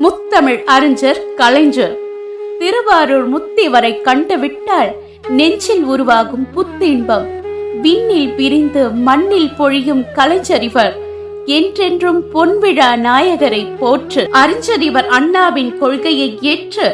முத்தமிழ் அறிஞர் கலைஞர். திருவாரூர் முத்திவரை கண்டுவிட்டால் நெஞ்சில் உருவாகும் புத்தின்பம். விண்ணில் பிரிந்து மண்ணில் பொழியும் கலைஞரிவர். என்றென்றும் பொன்விழா நாயகரை போற்று. அறிஞரிவர் அண்ணாவின் கொள்கையை ஏற்று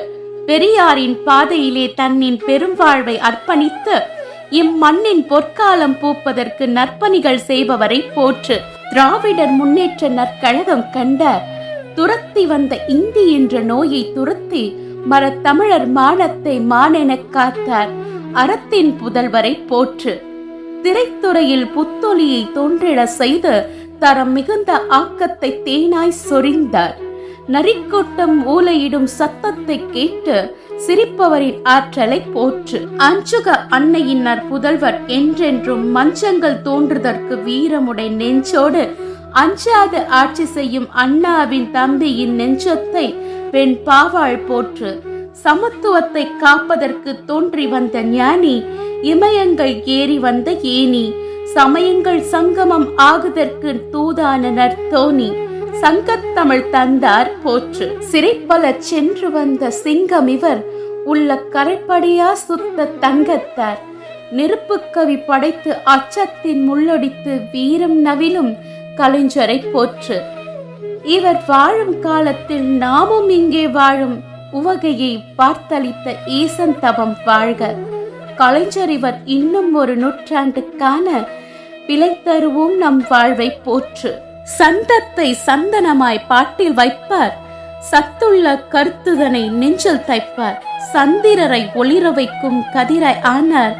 பெரியாரின் பாதையிலே தன்னின் பெரும்வாழ்வை அர்ப்பணித்து இம்மண்ணின் பொற்காலம் பூப்பதற்கு நற்பணிகள் செய்பவரை போற்று. திராவிடர் முன்னேற்ற நற்கழகம் கண்ட துரத்தி வந்த இந்தி என்ற நோயை துரத்தி மரத்தமிழர் மானத்தை மானெனக் காத்தார். அறத்தின் புதல்வரை போற்று. திரைத்துறையில் புத்தொலியை தோன்றிட செய்து தரம் மிகுந்த ஆக்கத்தை தேனாய் சொரிந்தார். நரிக்கூட்டம் ஊலையிடும் சத்தத்தை கேட்டு சிரிப்பவரின் ஆற்றலை போற்று. அஞ்சுக அன்னையின் புதல்வர் என்றென்றும் மஞ்சங்கள் தோன்றுதற்கு வீரமுடை நெஞ்சோடு அஞ்சாது ஆட்சி செய்யும் அண்ணாவின் தம்பியின் நெஞ்சத்தை பெண் பாவாள் போற்று. சமத்துவத்தை காப்பதற்கு தோன்றி வந்த ஞானி இமயங்கள் ஏறி வந்த ஏனி சமயங்கள் சங்கமம் ஆகுதற்கு தூதான நற்தோனி சங்கத்தமிழ் தந்தார் போற்று. சிறைப்பல சென்று வந்த சிங்கம் இவர் உள்ள கரைப்படியா சுத்த தங்கத்தார். நெருப்பு கவி படைத்து அச்சத்தின் முள்ளொடித்து வீரம் நவிலும் கலைஞரை போற்று. இவர் வாழும் காலத்தில் நாமும் இங்கே வாழும் உவகையை பார்த்தளித்த ஈசன் தவம் வாழ்க. கலைஞர் இவர் இன்னும் ஒரு நூற்றாண்டுக்கான விலை தருவோம் நம் வாழ்வை போற்று. சந்தத்தை சந்தனமாய் பாட்டில் வைப்பார். சத்துள்ள கருத்துதனை நெஞ்சில் தைப்பார். சந்திரரை ஒளிர வைக்கும் கதிரை ஆனார்.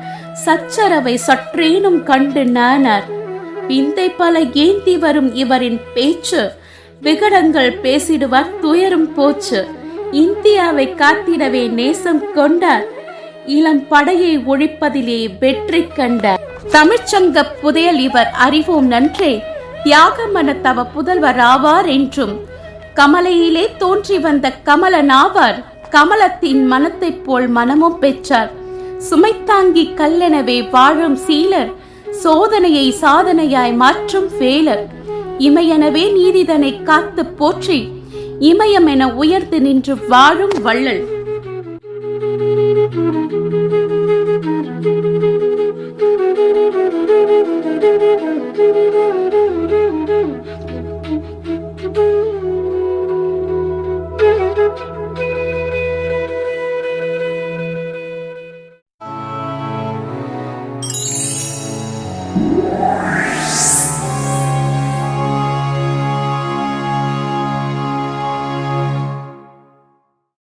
சச்சரவை சற்றேனும் கண்டு நானார். விந்தை பல ஏந்தி வரும் இவரின் பேச்சு. விகடங்கள் பேசிடுவார் துயரும் போச்சு. இந்தியாவை காத்திடவே நேசம் கொண்டார் இளம் படையை ஒழிப்பதிலே வெற்றி கண்டார் தமிழ்ச்சங்க புதையல் இவர். அறிவோம் நன்றே. தியாகமன தவ புதல்வர் ஆவார் என்றும் கமலையிலே தோன்றி வந்த கமலன் ஆவார். கமலத்தின் மனத்தைப் போல் மனமும் பெற்றார். சுமைத்தாங்கி கல்லெனவே வாழும் சீலர். சோதனையை சாதனையாய் மாற்றும் வேலர். இமையெனவே நீதிதனை காத்து போற்றி இமயம் என உயர்த்து நின்று வாழும் வள்ளல். Yeah.